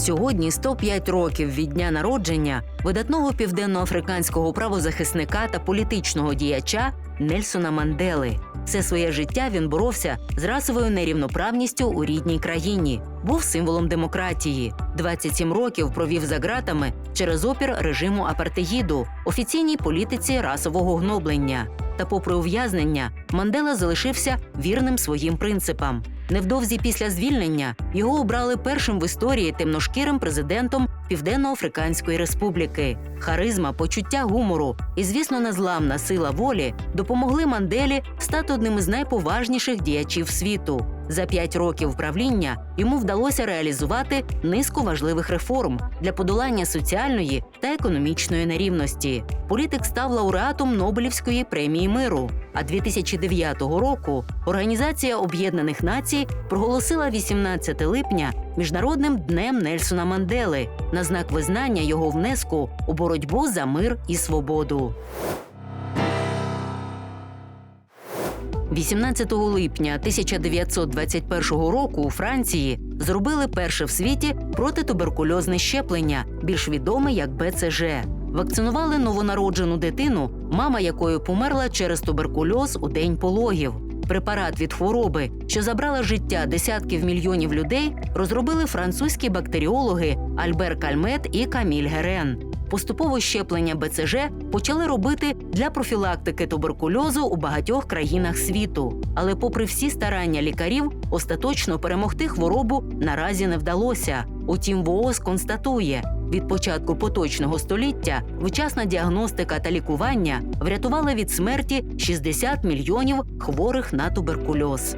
Сьогодні 105 років від дня народження видатного південноафриканського правозахисника та політичного діяча Нельсона Мандели. Все своє життя він боровся з расовою нерівноправністю у рідній країні, був символом демократії. 27 років провів за ґратами через опір режиму апартеїду, офіційній політиці расового гноблення. Та, попри ув'язнення, Мандела залишився вірним своїм принципам. Невдовзі після звільнення його обрали першим в історії темношкірим президентом Південно-Африканської Республіки. Харизма, почуття гумору і, звісно, незламна сила волі допомогли Манделі стати одним із найповажніших діячів світу. За п'ять років правління йому вдалося реалізувати низку важливих реформ для подолання соціальної та економічної нерівності. Політик став лауреатом Нобелівської премії миру. А 2009 року Організація Об'єднаних Націй проголосила 18 липня міжнародним днем Нельсона Мандели на знак визнання його внеску у боротьбу за мир і свободу. 18 липня 1921 року у Франції зробили перше в світі протитуберкульозне щеплення, більш відоме як БЦЖ. Вакцинували новонароджену дитину, мама якої померла через туберкульоз у день пологів. Препарат від хвороби, що забрала життя десятків мільйонів людей, розробили французькі бактеріологи Альбер Кальмет і Каміль Герен. Поступово щеплення БЦЖ почали робити для профілактики туберкульозу у багатьох країнах світу. Але, попри всі старання лікарів, остаточно перемогти хворобу наразі не вдалося. Утім, ВООЗ констатує, від початку поточного століття вчасна діагностика та лікування врятували від смерті 60 мільйонів хворих на туберкульоз.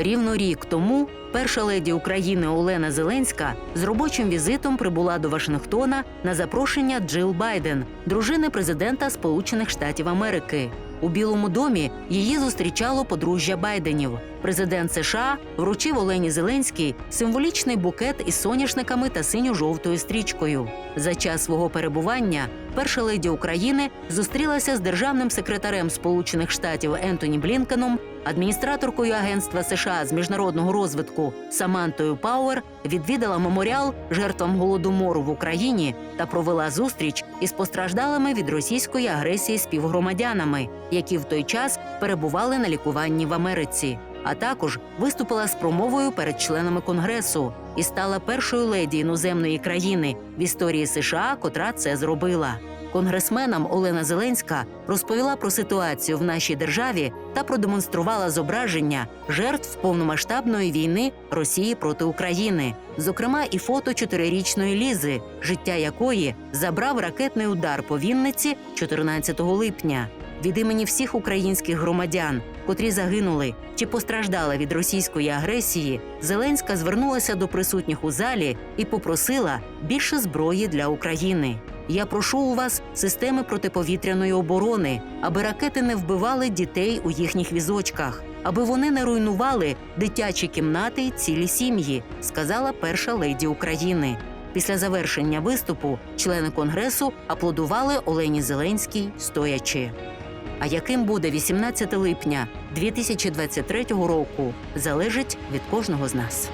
Рівно рік тому перша леді України Олена Зеленська з робочим візитом прибула до Вашингтона на запрошення Джил Байден, дружини президента Сполучених Штатів Америки. У Білому домі її зустрічало подружжя Байденів. Президент США вручив Олені Зеленській символічний букет із соняшниками та синьо-жовтою стрічкою. За час свого перебування перша леді України зустрілася з державним секретарем Сполучених Штатів Ентоні Блінкеном, адміністраторкою Агентства США з міжнародного розвитку Самантою Пауер, відвідала меморіал жертвам голодомору в Україні та провела зустріч із постраждалими від російської агресії співгромадянами, які в той час перебували на лікуванні в Америці. А також виступила з промовою перед членами конгресу і стала першою леді іноземної країни в історії США, котра це зробила. Конгресменам Олена Зеленська розповіла про ситуацію в нашій державі та продемонструвала зображення жертв повномасштабної війни Росії проти України, зокрема і фото чотирирічної Лізи, життя якої забрав ракетний удар по Вінниці 14 липня. Від імені всіх українських громадян, котрі загинули чи постраждали від російської агресії, Зеленська звернулася до присутніх у залі і попросила більше зброї для України. Я прошу у вас системи протиповітряної оборони, аби ракети не вбивали дітей у їхніх візочках, аби вони не руйнували дитячі кімнати й цілі сім'ї, сказала перша леді України. Після завершення виступу члени конгресу аплодували Олені Зеленській стоячи. А яким буде 18 липня 2023 року, залежить від кожного з нас.